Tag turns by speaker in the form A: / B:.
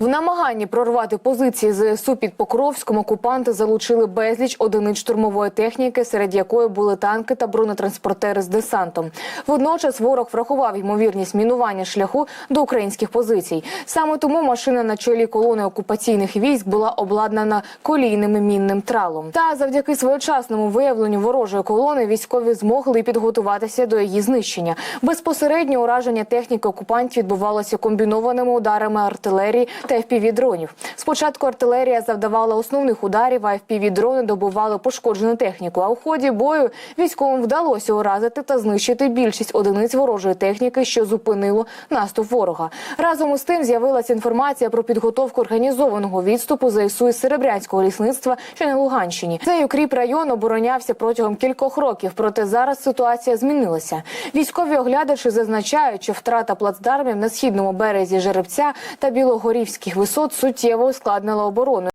A: В намаганні прорвати позиції ЗСУ під Покровськом окупанти залучили безліч одиниць штурмової техніки, серед якої були танки та бронетранспортери з десантом. Водночас ворог врахував ймовірність мінування шляху до українських позицій. Саме тому машина на чолі колони окупаційних військ була обладнана колійним мінним тралом. Та завдяки своєчасному виявленню ворожої колони військові змогли підготуватися до її знищення. Безпосередньо ураження техніки окупантів відбувалося комбінованими ударами артилерії та FPV-дронів. Спочатку артилерія завдавала основних ударів, а FPV-дрони добували пошкоджену техніку. А у ході бою військовим вдалося уразити та знищити більшість одиниць ворожої техніки, що зупинило наступ ворога. Разом із тим з'явилася інформація про підготовку організованого відступу ЗСУ із Серебрянського лісництва, що на Луганщині. Цей укріп район оборонявся протягом кількох років, проте зараз ситуація змінилася. Військові оглядачі зазначають, що втрата плацдармів на східному березі Жеребця та Білогорівських висот суттєво ускладнила оборону.